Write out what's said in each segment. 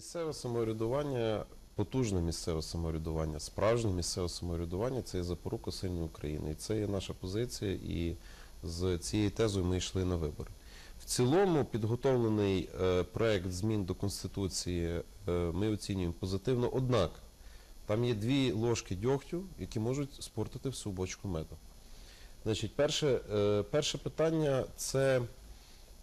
Місцеве самоврядування, потужне місцеве самоврядування, справжнє місцеве самоврядування це є запорука сильної України. І це є наша позиція, і з цією тезою ми йшли на вибори. В цілому підготовлений е, проект змін до Конституції е, ми оцінюємо позитивно. Однак там є дві ложки дьогтю, які можуть спортити всю бочку меду. Значить, перше, е, перше питання це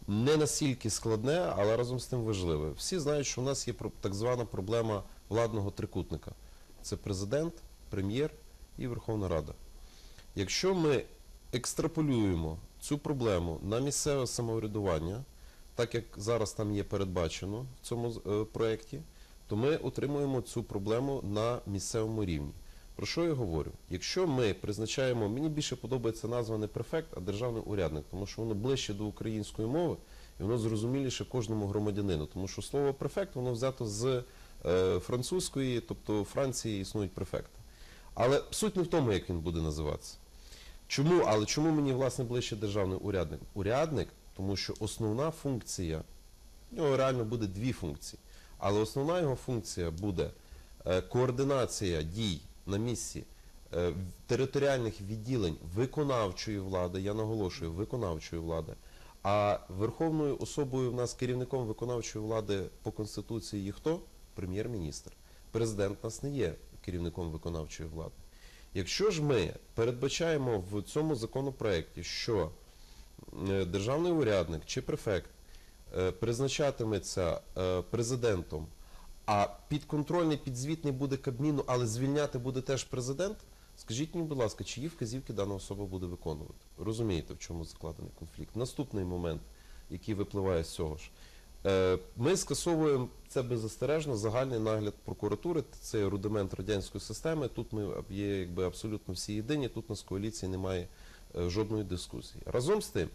не настільки складне, але разом з тим важливе. Всі знають, що в нас є так звана проблема владного трикутника: це президент, прем'єр і Верховна Рада. Якщо ми екстраполюємо цю проблему на місцеве самоврядування, так як зараз там є передбачено в цьому е, проєкті, то ми отримуємо цю проблему на місцевому рівні. Про що я говорю? Якщо ми призначаємо, мені більше подобається назва не префект, а державний урядник, тому що воно ближче до української мови і воно зрозуміліше кожному громадянину. Тому що слово префект воно взято з е, французької, тобто в Франції існують префекти. Але суть не в тому, як він буде називатися. Чому? Але чому мені власне ближче державний урядник? Урядник, тому що основна функція, в нього реально буде дві функції. Але основна його функція буде е, координація дій на місці е, територіальних відділень виконавчої влади, я наголошую, виконавчої влади. А верховною особою в нас керівником виконавчої влади по конституції є хто? Прем'єр-міністр. Президент нас не є керівником виконавчої влади. Якщо ж ми передбачаємо в цьому законопроекті, що е, державний урядник чи префект е, призначатиметься президентом, а підконтрольний, підзвітний буде Кабміну, але звільняти буде теж президент, скажіть мені, будь ласка, чиї вказівки дана особа буде виконувати? Розумієте, в чому закладений конфлікт? Наступний момент, який випливає з цього ж. Е, Ми скасовуємо це беззастережно загальний нагляд прокуратури. Це рудимент радянської системи. Тут ми є якби абсолютно всі єдині. Тут у нас коаліції немає е, жодної дискусії. Разом з тим,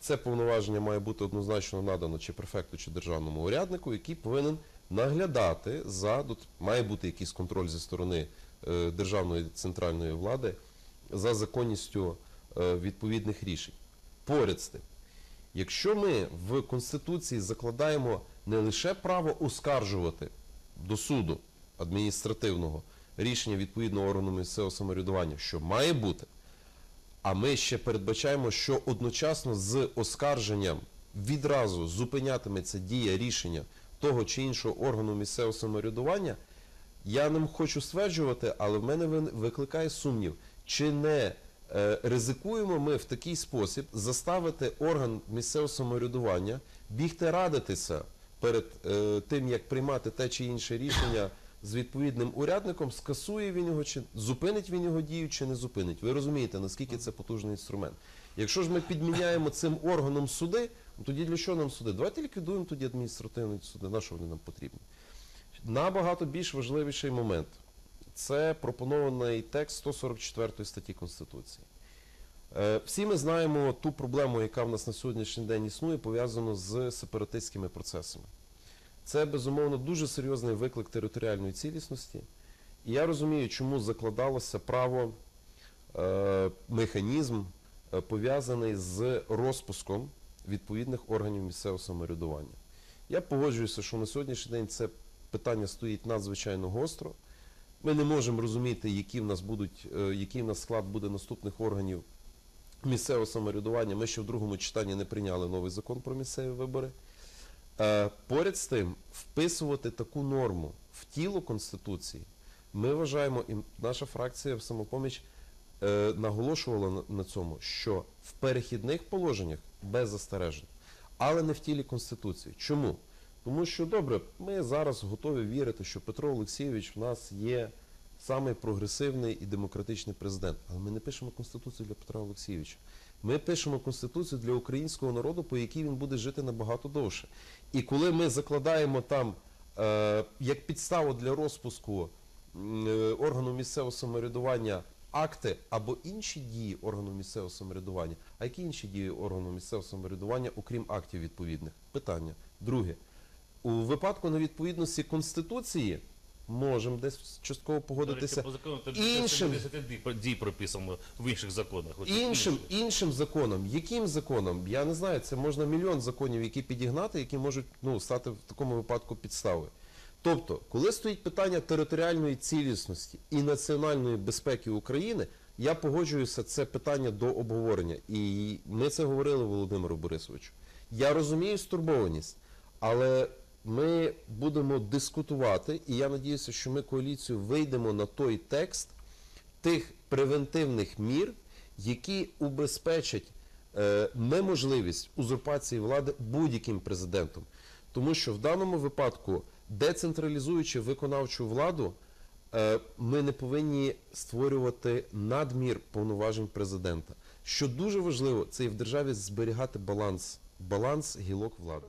це повноваження має бути однозначно надано чи префекту, чи державному уряднику, який повинен наглядати за має бути якийсь контроль зі сторони е, державної центральної влади за законністю е, відповідних рішень. Поряд з тим. Якщо ми в Конституції закладаємо не лише право оскаржувати до суду адміністративного рішення відповідного органу місцевого самоврядування, що має бути, а ми ще передбачаємо, що одночасно з оскарженням відразу зупинятиметься дія рішення того чи іншого органу місцевого самоврядування, я не хочу стверджувати, але в мене викликає сумнів, чи не е, ризикуємо ми в такий спосіб заставити орган місцевого самоврядування бігти радитися перед е, тим, як приймати те чи інше рішення з відповідним урядником, скасує він його чи зупинить він його дію, чи не зупинить. Ви розумієте, наскільки це потужний інструмент. Якщо ж ми підміняємо цим органом суди, ну, тоді для чого нам суди? Давайте ліквідуємо тоді адміністративні суди. На що вони нам потрібні? Набагато більш важливіший момент це пропонований текст 144 статті Конституції. Е, Всі ми знаємо ту проблему, яка в нас на сьогоднішній день існує, пов'язану з сепаратистськими процесами. Це безумовно дуже серйозний виклик територіальної цілісності. І я розумію, чому закладалося право, е, механізм е, пов'язаний з розпуском відповідних органів місцевого самоврядування. Я погоджуюся, що на сьогоднішній день це питання стоїть надзвичайно гостро. Ми не можемо розуміти, які в нас будуть, е, який в нас склад буде наступних органів місцевого самоврядування. Ми ще в другому читанні не прийняли новий закон про місцеві вибори. Е, Поряд з тим, вписувати таку норму в тіло Конституції, ми вважаємо, і наша фракція в самопоміч е, наголошувала на, цьому, що в перехідних положеннях без застережень, але не в тілі Конституції. Чому? Тому що добре, ми зараз готові вірити, що Петро Олексійович в нас є самий прогресивний і демократичний президент. Але ми не пишемо Конституцію для Петра Олексійовича. Ми пишемо Конституцію для українського народу, по якій він буде жити набагато довше. І коли ми закладаємо там е, як підставу для розпуску е, органу місцевого самоврядування акти або інші дії органу місцевого самоврядування, а які інші дії органу місцевого самоврядування, окрім актів відповідних? Питання. Друге. У випадку невідповідності Конституції можемо десь частково погодитися. По закону там Іншим- 10 дій, прописано в інших законах. От Іншим, іншим законом, яким законом? Я не знаю, це можна мільйон законів, які підігнати, які можуть ну, стати в такому випадку підставою. Тобто, коли стоїть питання територіальної цілісності і національної безпеки України, я погоджуюся, це питання до обговорення. І ми це говорили Володимиру Борисовичу. Я розумію стурбованість, але ми будемо дискутувати, і я надіюся, що ми коаліцію вийдемо на той текст, тих превентивних мір, які убезпечать е, неможливість узурпації влади будь-яким президентом. Тому що в даному випадку, децентралізуючи виконавчу владу, е, ми не повинні створювати надмір повноважень президента. Що дуже важливо, це і в державі зберігати баланс, баланс гілок влади.